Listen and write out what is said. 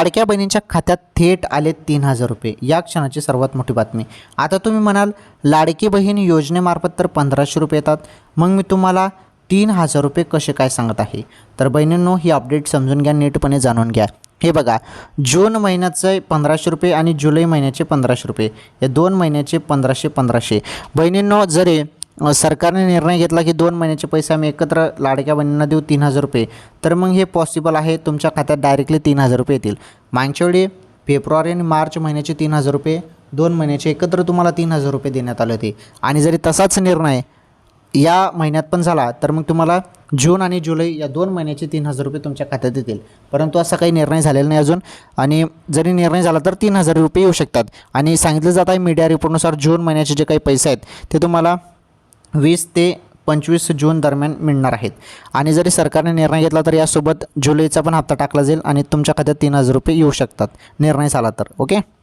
लाडक्या बहिणींच्या खात्यात थेट आले तीन हजार रुपये. या क्षणाची सर्वात मोठी बातमी. आता तुम्ही म्हणाल लाडकी बहीण योजनेमार्फत तर पंधराशे रुपये येतात. मग मी तुम्हाला तीन हजार रुपये कसे काय सांगत आहे? तर बहिणींनो ही अपडेट समजून घ्या नीटपणे जाणून घ्या. हे बघा जून महिन्याचे पंधराशे रुपये आणि जुलै महिन्याचे पंधराशे रुपये. या दोन महिन्याचे पंधराशे पंधराशे. बहिणींनो जरी सरकारने निर्णय घेतला की दोन महिन्याचे पैसे आम्ही एकत्र लाडक्या बहिणींना देऊ तीन हजार रुपये. तर मग हे पॉसिबल आहे तुमच्या खात्यात डायरेक्टली तीन हजार रुपये येतील. मागच्या वेळी फेब्रुवारी आणि मार्च महिन्याचे तीन हजार रुपये दोन महिन्याचे एकत्र तुम्हाला तीन हजार रुपये देण्यात आले होते. आणि जरी तसाच निर्णय या महिन्यात पण झाला तर मग तुम्हाला जून आणि जुलै या दोन महिन्याचे तीन हजार रुपये तुमच्या खात्यात येतील. परंतु असा काही निर्णय झालेला नाही अजून. आणि जरी निर्णय झाला तर तीन हजार रुपये येऊ शकतात. आणि सांगितलं जात आहे मीडिया रिपोर्टनुसार जून महिन्याचे जे काही पैसे आहेत ते तुम्हाला वीस ते पंचवीस जून दरम्यान मिळणार आहेत. आणि जरी सरकारने निर्णय घेतला तर यासोबत जुलैचा पण हप्ता टाकला जाईल आणि तुमच्या खात्यात तीन हजार रुपये येऊ शकतात. निर्णय झाला तर ओके?